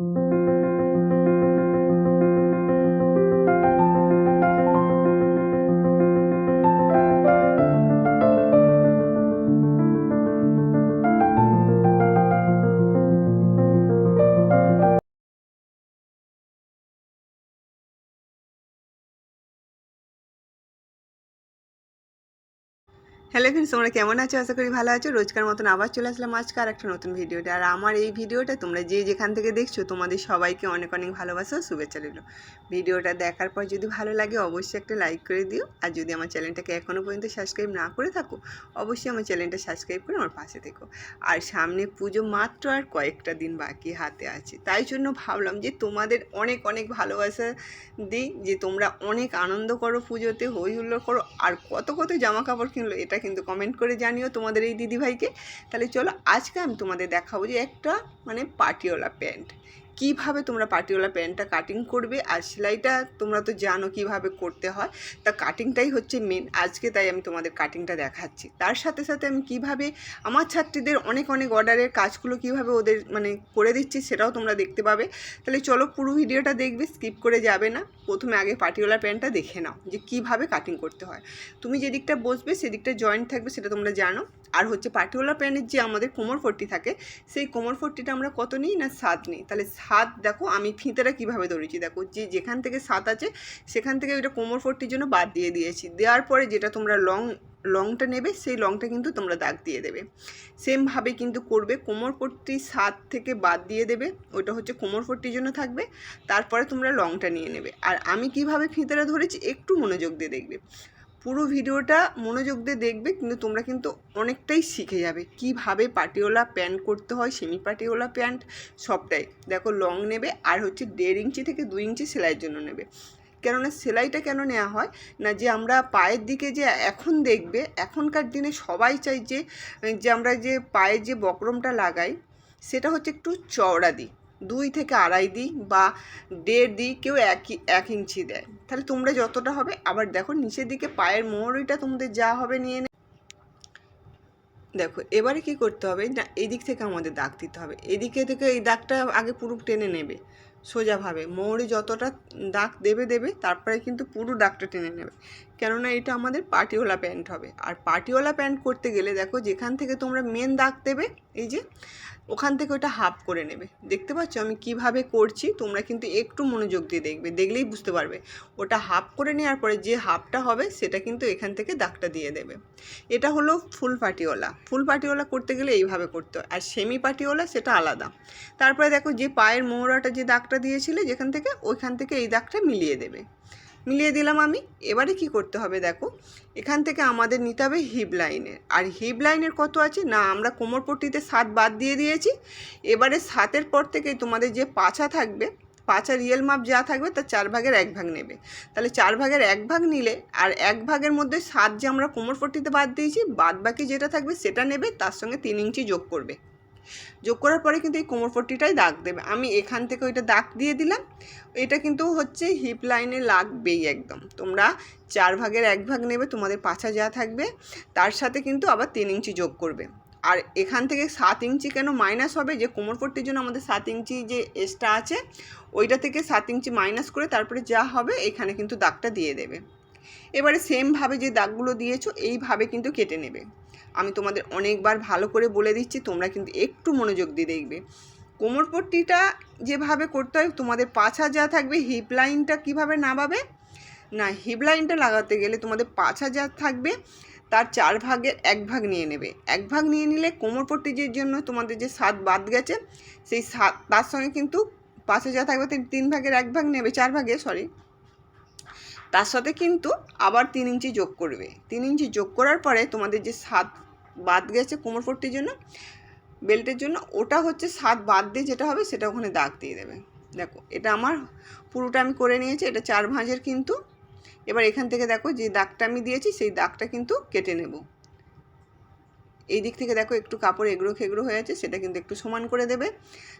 thank you তোমরা কেমন আছো? আশা করি ভালো আছো। রোজকার মতন আবার চলে আসলাম আজকে আর একটা নতুন ভিডিওটা আর আমার এই ভিডিওটা তোমরা যে যেখান থেকে দেখছ, তোমাদের সবাইকে অনেক অনেক ভালোবাসা শুভেচ্ছা রইল। ভিডিওটা দেখার পর যদি ভালো লাগে, অবশ্যই একটা লাইক করে দিও। আর যদি আমার চ্যানেলটাকে এখনও পর্যন্ত সাবস্ক্রাইব না করে থাকো, অবশ্যই আমার চ্যানেলটা সাবস্ক্রাইব করে আমার পাশে থেকো। আর সামনে পুজো মাত্র আর কয়েকটা দিন বাকি হাতে আছে। তাই জন্য ভাবলাম যে তোমাদের অনেক অনেক ভালোবাসা দিই, যে তোমরা অনেক আনন্দ করো পুজোতে, হই হুল্লোড় করো। আর কত কত জামা কাপড় কিনলো, এটা কিন্তু কমেন্ট করে জানিও তোমাদের এই দিদিভাইকে। তাহলে চলো আজকে আমি তোমাদের দেখাবো যে একটা মানে পাটিওলা প্যান্ট। কীভাবে তোমরা পাটিওলা প্যান্টটা কাটিং করবে আর সেলাইটা তোমরা তো জানো কীভাবে করতে হয়। তা কাটিংটাই হচ্ছে মেন আজকে তাই আমি তোমাদের কাটিংটা দেখাচ্ছি। তার সাথে সাথে আমি কীভাবে আমার ছাত্রীদের অনেক অনেক অর্ডারের কাজগুলো কীভাবে ওদের মানে করে দিচ্ছি সেটাও তোমরা দেখতে পাবে। তাহলে চলো পুরো ভিডিওটা দেখবে স্কিপ করে যাবে না। প্রথমে আগে পাটিওলা প্যান্টটা দেখে নাও যে কীভাবে কাটিং করতে হয়। তুমি যেদিকটা বসবে সেদিকটা জয়েন্ট থাকবে সেটা তোমরা জানো। আর হচ্ছে পাটিওলা প্যান্টের যে আমাদের কোমর ফট্টি থাকে, সেই কোমর ফট্টিটা আমরা কত নিই না সাত নিই? তাহলে সাত দেখো, আমি ফিতেটা কীভাবে ধরেছি দেখো, যে যেখান থেকে সাত আছে, সেখান থেকে ওইটা কোমর ফট্টির জন্য বাদ দিয়ে দিয়েছি। দেওয়ার পরে যেটা তোমরা লং, লংটা নেবে, সেই লংটা কিন্তু তোমরা দাগ দিয়ে দেবে। সেমভাবে কিন্তু করবে, কোমর পট্টি সাত থেকে বাদ দিয়ে দেবে ওটা হচ্ছে কোমর পট্টির জন্য থাকবে, তারপরে তোমরা লংটা নিয়ে নেবে। আর আমি কীভাবে ফিতেটা ধরেছি, একটু মনোযোগ দিয়ে দেখবে। পুরো ভিডিওটা মনোযোগ দিয়ে দেখবে, কিন্তু তোমরা কিন্তু অনেকটাই শিখে যাবে। কীভাবে পাটিওলা প্যান্ট করতে হয় সেমি পাটিওলা প্যান্ট, সবটাই। দেখো, লং নেবে আর হচ্ছে দেড় ইঞ্চি থেকে দুই ইঞ্চি সেলাইয়ের জন্য নেবে। কেননা সেলাইটা কেন নেওয়া হয়? না, যে আমরা পায়ের দিকে যে এখন দেখবে, এখনকার দিনে সবাই চাই যে যে আমরা যে পায়ে যে বক্রমটা লাগাই, সেটা হচ্ছে একটু চওড়া দিই দুই থেকে আড়াই দিই বা দেড় দিই কেউ এক এক ইঞ্চি দেয়। তাহলে তোমরা যতটা হবে, আবার দেখো নিচের দিকে পায়ের মোড়ইটা তোমাদের যা হবে নিয়ে নে। দেখো, এবারে কি করতে হবে না, এদিক থেকে আমাদের দাগ দিতে হবে। এদিকে থেকে এই দাগটা আগে পুরো টেনে নেবে, সোজাভাবে। মৌরি যতটা দাগ দেবে দেবে, তারপরে কিন্তু পুরো দাগটা টেনে নেবে। কেননা এটা আমাদের পাটিওলা প্যান্ট হবে। আর পাটিওলা প্যান্ট করতে গেলে দেখো যেখান থেকে তোমরা মেন দাগ দেবে, এই যে ওখান থেকে ওটা হাফ করে নেবে। দেখতে পাচ্ছ আমি কীভাবে করছি? তোমরা কিন্তু একটু মনোযোগ দিয়ে দেখবে, দেখলেই বুঝতে পারবে। ওটা হাফ করে নেওয়ার পরে যে হাফটা হবে, সেটা কিন্তু এখান থেকে দাগটা দিয়ে দেবে। এটা হলো ফুল পাটিওলা ফুল পাটিওলা করতে গেলে এইভাবে করতে হয়। আর সেমি পাটিওলা সেটা আলাদা। তারপরে দেখো যে পায়ের মোহরাটা যে দাগটা দিয়েছিলে, যেখান থেকে, ওইখান থেকে এই দাগটা মিলিয়ে দেবে। মিলিয়ে দিলাম আমি। এবারে কি করতে হবে দেখো, এখান থেকে আমাদের নিতে হবে হিপ লাইনের। আর হিপ লাইনের কত আছে? না, আমরা কোমরপট্টিতে সাত বাদ দিয়ে দিয়েছি। এবারে সাতের পর থেকে তোমাদের যে পাছা থাকবে, পাছা রিয়েল মাপ যা থাকবে তার চার ভাগের এক ভাগ নেবে। তাহলে চার ভাগের এক ভাগ নিলে আর এক ভাগের মধ্যে সাত যে আমরা কোমরপট্টিতে বাদ দিয়েছি বাদ বাকি যেটা থাকবে সেটা নেবে, তার সঙ্গে তিন ইঞ্চি যোগ করবে। যোগ করার পরে কিন্তু এই কোমরপট্টিটাই দাগ দেবে। আমি এখান থেকে ওইটা দাগ দিয়ে দিলাম। এটা কিন্তু হচ্ছে হিপ লাইনে লাগবেই একদম। তোমরা চার ভাগের এক ভাগ নেবে, তোমাদের পাছা যা থাকবে, তার সাথে কিন্তু আবার তিন ইঞ্চি যোগ করবে। আর এখান থেকে সাত ইঞ্চি কেন মাইনাস হবে? যে কোমরপট্টির জন্য আমাদের সাত ইঞ্চি যে এসটা আছে, ওইটা থেকে সাত ইঞ্চি মাইনাস করে তারপরে যা হবে, এখানে কিন্তু দাগটা দিয়ে দেবে। এবারে সেমভাবে যে দাগগুলো দিয়েছ, এইভাবে কিন্তু কেটে নেবে। আমি তোমাদের অনেকবার ভালো করে বলে দিচ্ছি, তোমরা কিন্তু একটু মনোযোগ দিয়ে দেখবে। কোমরপট্টিটা যেভাবে করতে হয়, তোমাদের পাছা যা থাকবে হিপ লাইনটা কীভাবে নামাবে? না হিপ লাইনটা লাগাতে গেলে তোমাদের পাছা যা থাকবে, তার চার ভাগের এক ভাগ নিয়ে নেবে। এক ভাগ নিয়ে নিলে কোমরপট্টির জন্য তোমাদের যে সাত বাদ গেছে, সেই সাত, তার সঙ্গে কিন্তু পাশে যা থাকবে, তিন ভাগের এক ভাগ নেবে, চার ভাগে সরি তার সাথে কিন্তু আবার তিন ইঞ্চি যোগ করবে। তিন ইঞ্চি যোগ করার পরে তোমাদের যে সাত বাদ গেছে কোমরপট্টির জন্য, বেল্টের জন্য, ওটা হচ্ছে সাত বাদ দিয়ে যেটা হবে সেটা ওখানে দাগ দিয়ে দেবে। দেখো, এটা আমার, পুরোটা আমি করে নিয়েছি, এটা চার ভাঁজের কিন্তু। এবার এখান থেকে দেখো যে দাগটা আমি দিয়েছি, সেই দাগটা কিন্তু কেটে নেব। এই দিক থেকে দেখো একটু কাপড় এগড়ো খেগড়ো হয়ে আছে, সেটা কিন্তু একটু সমান করে দেবে,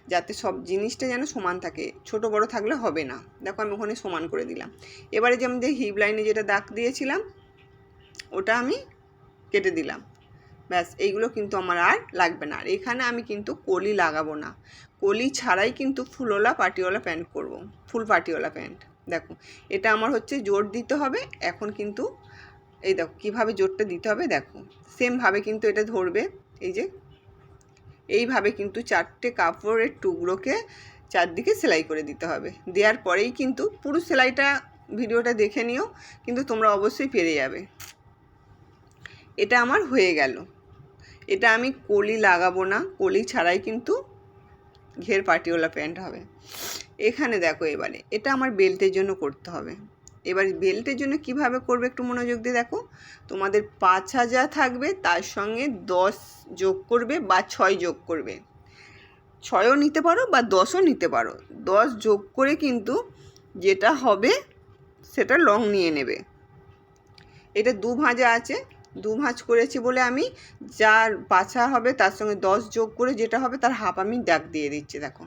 যাতে সব জিনিসটা যেন সমান থাকে। ছোট বড় থাকলে হবে না। দেখো আমি ওখানে সমান করে দিলাম। এবারে যে আমি যে হিপ লাইনে যেটা দাগ দিয়েছিলাম, ওটা আমি কেটে দিলাম। ব্যাস, এইগুলো কিন্তু আমার আর লাগবে না। আর এখানে আমি কিন্তু কলি লাগাবো না। কলি ছাড়াই কিন্তু ফুলওয়ালা পাটিওয়ালা প্যান্ট করব। ফুল পাটিওয়ালা প্যান্ট। দেখো, এটা আমার হচ্ছে জোর দিতে হবে। এখন কিন্তু এই দেখো, কীভাবে জোরটা দিতে হবে দেখো। সেমভাবে কিন্তু এটা ধরবে, এই যে। এইভাবে কিন্তু চারটে কাপড়ের টুকরোকে চারদিকে সেলাই করে দিতে হবে। দেওয়ার পরেই কিন্তু পুরো সেলাইটা, ভিডিওটা দেখে নিও, কিন্তু তোমরা অবশ্যই পেরে যাবে। এটা আমার হয়ে গেল। এটা আমি কলি লাগাবো না, কলি ছাড়াই কিন্তু ঘের পাটিওয়ালা প্যান্ট হবে। এখানে দেখো এবারে, এটা আমার বেল্টের জন্য করতে হবে। এবার বেল্টের জন্য কীভাবে করবে একটু মনোযোগ দিয়ে দেখো। তোমাদের পাঁচ হাজার থাকবে, তার সঙ্গে দশ যোগ করবে বা ছয় যোগ করবে। ছয়ও নিতে পারো বা দশও নিতে পারো। দশ যোগ করে কিন্তু যেটা হবে সেটা লং নিয়ে নেবে। এটা দু ভাঁজা আছে, দু ভাঁজ করেছি বলে আমি যার বাছা হবে তার সঙ্গে দশ যোগ করে যেটা হবে তার হাফ আমি দাগ দিয়ে দিচ্ছি, দেখো।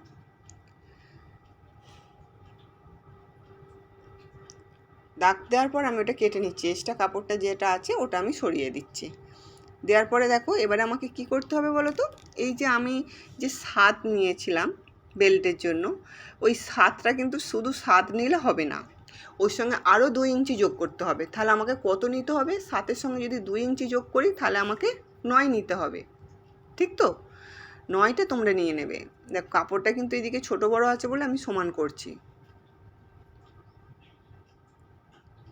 দাগ দেওয়ার পর আমি ওটা কেটে নিচ্ছি। এক্সট্রা কাপড়টা যেটা আছে ওটা আমি সরিয়ে দিচ্ছি। দেওয়ার পরে দেখো, এবারে আমাকে কি করতে হবে বলো তো? এই যে আমি যে সাত নিয়েছিলাম বেল্টের জন্য, ওই সাতটা কিন্তু শুধু সাত নিলে হবে না, ওর সঙ্গে আরও দুই ইঞ্চি যোগ করতে হবে। তাহলে আমাকে কত নিতে হবে? সাতের সঙ্গে যদি দুই ইঞ্চি যোগ করি, তাহলে আমাকে নয় নিতে হবে। ঠিক তো? নয়টা তোমরা নিয়ে নেবে। দেখো, কাপড়টা কিন্তু এদিকে ছোট বড় আছে বলে আমি সমান করছি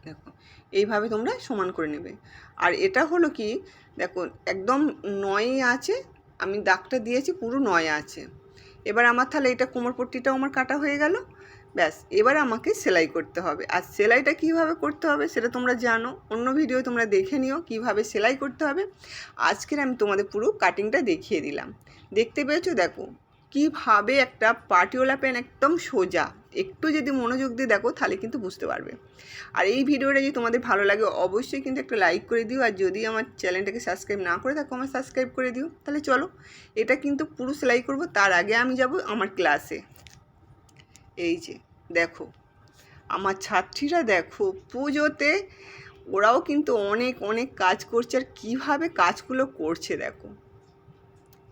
দেখো এইভাবে তোমরা সমান করে নেবে। আর এটা হলো কি, দেখো একদম নয় আছে, আমি দাগটা দিয়েছি, পুরো নয় আছে। এবার আমার তাহলে এটা কোমরপট্টিটাও আমার কাটা হয়ে গেল, ব্যাস, এবার আমাকে সেলাই করতে হবে। আর সেলাইটা কীভাবে করতে হবে সেটা তোমরা জানো, অন্য ভিডিও তোমরা দেখে নিও কীভাবে সেলাই করতে হবে। আজকের আমি তোমাদের পুরো কাটিংটা দেখিয়ে দিলাম। দেখতে পেয়েছ? দেখো, কীভাবে একটা পাটিওলা পেন একদম সোজা একটু যদি মনোযোগ দিয়ে দেখো, তাহলে কিন্তু বুঝতে পারবে। আর এই ভিডিওটা যদি তোমাদের ভালো লাগে, অবশ্যই কিন্তু একটা লাইক করে দিও। আর যদি আমার চ্যানেলটাকে সাবস্ক্রাইব না করে থাকো আমার সাবস্ক্রাইব করে দিও। তাহলে চলো, এটা কিন্তু পুরো সেলাই করব, তার আগে আমি যাব আমার ক্লাসে এই যে, দেখো, আমার ছাত্রীরা দেখো, পুজোতে ওরাও কিন্তু অনেক অনেক কাজ করছে। আর কীভাবে কাজগুলো করছে, দেখো।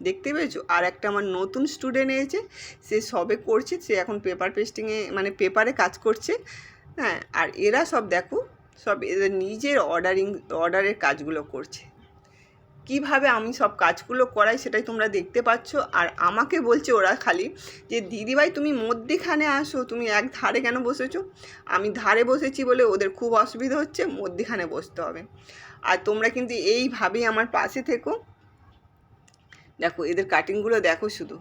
দেখতে পেয়েছ? আর একটা আমার নতুন স্টুডেন্ট এসেছে, সে সবে করছে, সে এখন পেপার পেস্টিংয়ে মানে পেপারে কাজ করছে। হ্যাঁ আর এরা সব দেখো, সব এদের নিজের অর্ডারিং অর্ডারের কাজগুলো করছে। কীভাবে আমি সব কাজগুলো করাই সেটাই তোমরা দেখতে পাচ্ছ। আর আমাকে বলছে ওরা খালি যে, দিদিভাই, তুমি মধ্যিখানে আসো, তুমি এক ধারে কেন বসেছো? আমি ধারে বসেছি বলে ওদের খুব অসুবিধা হচ্ছে, মধ্যিখানে বসতে হবে। আর তোমরা কিন্তু এইভাবেই আমার পাশে থেকো। দেখো, এদের কাটিংগুলো দেখো শুধু।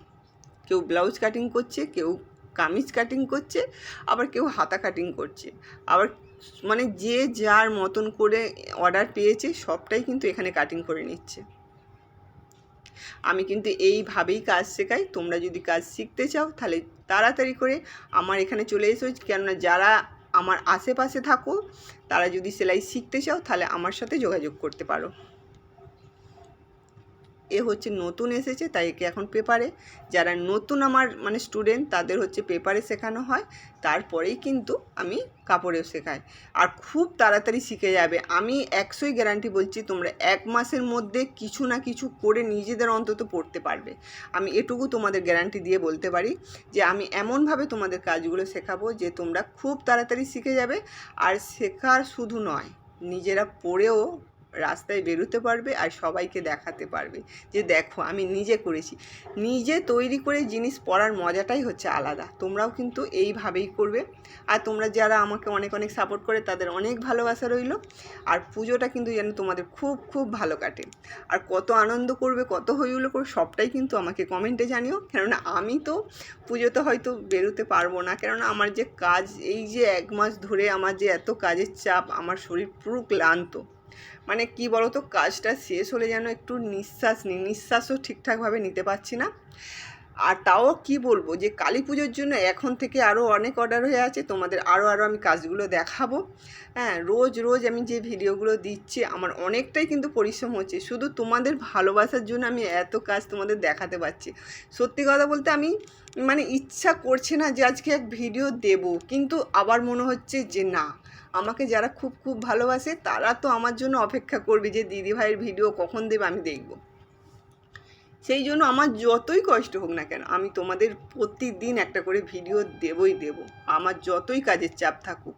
কেউ ব্লাউজ কাটিং করছে, কেউ কামিজ কাটিং করছে, আবার কেউ হাতা কাটিং করছে। আবার মানে যে যার মতন করে অর্ডার পেয়েছে, সবটাই কিন্তু এখানে কাটিং করে নিচ্ছে। আমি কিন্তু এইভাবেই কাজ শেখাই, তোমরা যদি কাজ শিখতে চাও, তাহলে তাড়াতাড়ি করে আমার এখানে চলে এসো। কেননা যারা আমার আশেপাশে থাকো, তারা যদি সেলাই শিখতে চাও, তাহলে আমার সাথে যোগাযোগ করতে পারো। এ হচ্ছে নতুন এসেছে, তাই একে এখন পেপারে। যারা নতুন আমার মানে স্টুডেন্ট তাদের হচ্ছে পেপারে শেখানো হয়, তারপরেই কিন্তু আমি কাপড়েও শেখাই। আর খুব তাড়াতাড়ি শিখে যাবে। আমি একশোই গ্যারান্টি বলছি, তোমরা এক মাসের মধ্যে কিছু না কিছু করে নিজেদের অন্তত পড়তে পারবে। আমি এটুকু তোমাদের গ্যারান্টি দিয়ে বলতে পারি যে, আমি এমনভাবে তোমাদের কাজগুলো শেখাবো যে, তোমরা খুব তাড়াতাড়ি শিখে যাবে। আর শেখার শুধু নয়, নিজেরা পড়েও রাস্তায় বেরোতে পারবে আর সবাইকে দেখাতে পারবে। যে দেখো, আমি নিজে করেছি। নিজে তৈরি করে জিনিস পড়ার মজাটাই হচ্ছে আলাদা। তোমরাও কিন্তু এইভাবেই করবে। আর তোমরা যারা আমাকে অনেক অনেক সাপোর্ট করে, তাদের অনেক ভালোবাসা রইল। আর পুজোটা কিন্তু যেন তোমাদের খুব খুব ভালো কাটে। আর কত আনন্দ করবে, কত হইগুলো করবে, সবটাই কিন্তু আমাকে কমেন্টে জানিও। কেননা আমি তো পুজোতে হয়তো বেরোতে পারব না। কেননা আমার যে কাজ, এই যে এক মাস ধরে আমার যে এত কাজের চাপ, আমার শরীর পুরো ক্লান্ত। মানে কি বলতো, কাজটা শেষ হলে যেন একটু নিঃশ্বাস নিই নিঃশ্বাসও ঠিকঠাকভাবে নিতে পারছি না। আর তাও কি বলব যে, কালী পুজোর জন্য এখন থেকে আরও অনেক অর্ডার হয়ে আছে, তোমাদের আরও আরও আমি কাজগুলো দেখাবো। হ্যাঁ রোজ রোজ আমি যে ভিডিওগুলো দিচ্ছি, আমার অনেকটাই কিন্তু পরিশ্রম হচ্ছে। শুধু তোমাদের ভালোবাসার জন্য আমি এত কাজ তোমাদের দেখাতে পারছি। সত্যি কথা বলতে আমি মানে ইচ্ছা করছে না যে, আজকে এক ভিডিও দেব, কিন্তু আবার মনে হচ্ছে যে, না। আমাকে যারা খুব খুব ভালোবাসে, তারা তো আমার জন্য অপেক্ষা করবে যে দিদিভাইয়ের ভিডিও কখন দেবে আমি দেখব। সেই জন্য আমার যতই কষ্ট হোক না কেন, আমি তোমাদের প্রতিদিন একটা করে ভিডিও দেবই দেব। আমার যতই কাজের চাপ থাকুক।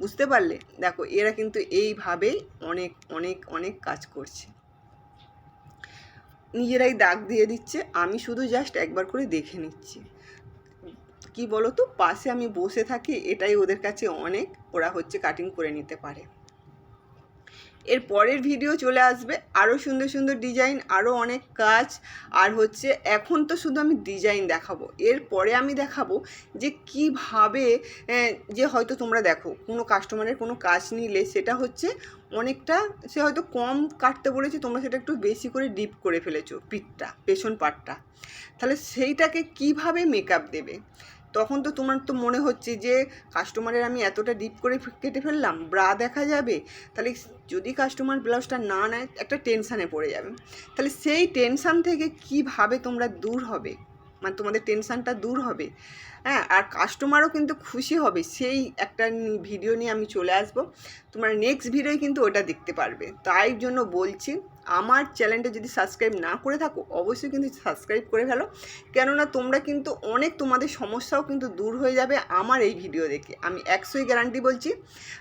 বুঝতে পারলে? দেখো, এরা কিন্তু এইভাবেই অনেক অনেক অনেক কাজ করছে। নিজেরাই দাগ দিয়ে দিচ্ছে, আমি শুধু জাস্ট একবার করে দেখে নিচ্ছি। কি বলো তো পাশে আমি বসে থাকি, এটাই ওদের কাছে অনেক। ওরা হচ্ছে কাটিং করে নিতে পারে। এর পরের ভিডিও চলে আসবে। আরও সুন্দর সুন্দর ডিজাইন আরও অনেক কাজ। আর হচ্ছে এখন তো শুধু আমি ডিজাইন দেখাবো। এর পরে আমি দেখাবো যে কীভাবে যে হয়তো তোমরা দেখো, কোনো কাস্টমারের কোনো কাজ নিলে সেটা হচ্ছে অনেকটা, সে হয়তো কম কাটতে বলেছে, তোমরা সেটা একটু বেশি করে ডিপ করে ফেলেছো পিঠটা পেছন পাটটা তাহলে সেইটাকে কীভাবে মেকআপ দেবে? তখন তো তোমার তো মনে হচ্ছে যে কাস্টমারের আমি এতটা ডিপ করে কেটে ফেললাম, ব্রা দেখা যাবে। তাহলে যদি কাস্টমার ব্লাউজটা না নেয়, একটা টেনশানে পড়ে যাবে। তাহলে সেই টেনশান থেকে কীভাবে তোমরা দূর হবে? মানে তোমাদের টেনশানটা দূর হবে। হ্যাঁ আর কাস্টমারও কিন্তু খুশি হবে। সেই একটা ভিডিও নিয়ে আমি চলে আসব। তোমরা নেক্সট ভিডিওয় কিন্তু ওটা দেখতে পারবে। তাই জন্য বলছি আমার চ্যানেলটা যদি সাবস্ক্রাইব না করে থাকো, অবশ্যই কিন্তু সাবস্ক্রাইব করে ফেলো। কেননা তোমরা কিন্তু অনেক তোমাদের সমস্যাও কিন্তু দূর হয়ে যাবে আমার এই ভিডিও দেখে। আমি একশোই গ্যারান্টি বলছি,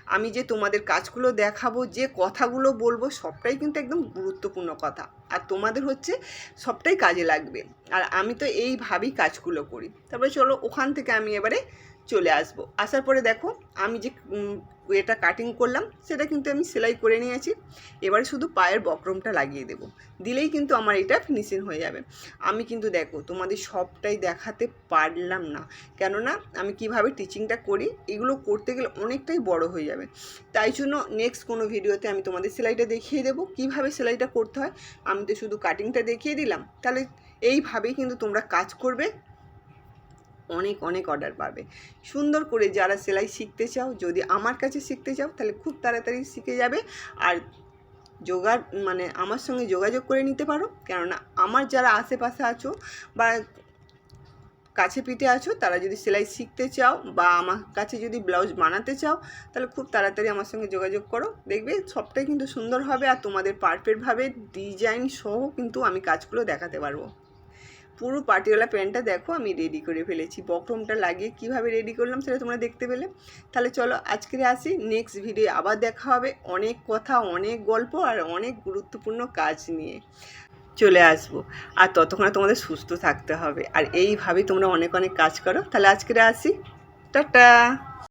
আমি যে তোমাদের কাজগুলো দেখাবো, যে কথাগুলো বলব, সবটাই কিন্তু একদম গুরুত্বপূর্ণ কথা। আর তোমাদের হচ্ছে সবটাই কাজে লাগবে। আর আমি তো এইভাবেই কাজগুলো করি। তারপরে চলো, ওখান থেকে আমি এবারে চলে আসব। আসার পরে দেখো, আমি যে এটা কাটিং করলাম, সেটা কিন্তু আমি সেলাই করে নিয়েছি। এবারে শুধু পায়ের বক্রমটা লাগিয়ে দেব। দিলেই কিন্তু আমার এটা ফিনিশিং হয়ে যাবে। আমি কিন্তু দেখো, তোমাদের সবটাই দেখাতে পারলাম না। কেননা, আমি কীভাবে টিচিংটা করি, এগুলো করতে গেলে অনেকটাই বড় হয়ে যাবে। তাই জন্য নেক্সট কোনো ভিডিওতে আমি তোমাদের সেলাইটা দেখিয়ে দেবো। কীভাবে সেলাইটা করতে হয়, আমি তো শুধু কাটিংটা দেখিয়ে দিলাম। তাহলে এইভাবেই কিন্তু তোমরা কাজ করবে। অনেক অনেক অর্ডার পাবে সুন্দর করে যারা সেলাই শিখতে চাও, যদি আমার কাছে শিখতে চাও, তাহলে খুব তাড়াতাড়ি শিখে যাবে। আর যোগা মানে আমার সঙ্গে যোগাযোগ করে নিতে পারো। কেননা আমার যারা আশেপাশে আছো বা কাছে পিঠে আছো, তারা যদি সেলাই শিখতে চাও বা আমার কাছে যদি ব্লাউজ বানাতে চাও, তাহলে খুব তাড়াতাড়ি আমার সঙ্গে যোগাযোগ করো। দেখবে সবটাই কিন্তু সুন্দর হবে আর তোমাদের পারফেক্টভাবে ডিজাইন সহ কিন্তু আমি কাজগুলো দেখাতে পারব। পুরো পাটিওয়ালা প্যান্টটা দেখো, আমি রেডি করে ফেলেছি। বক্রমটা লাগিয়ে কীভাবে রেডি করলাম সেটা তোমরা দেখতে পেলে। তাহলে চলো আজকে আসি নেক্সট ভিডিও আবার দেখা হবে। অনেক কথা, অনেক গল্প আর অনেক গুরুত্বপূর্ণ কাজ নিয়ে। চলে আসব। আর ততক্ষণে তোমাদের সুস্থ থাকতে হবে। আর এইভাবেই তোমরা অনেক অনেক কাজ করো। তাহলে আজকে আসি। টাটা!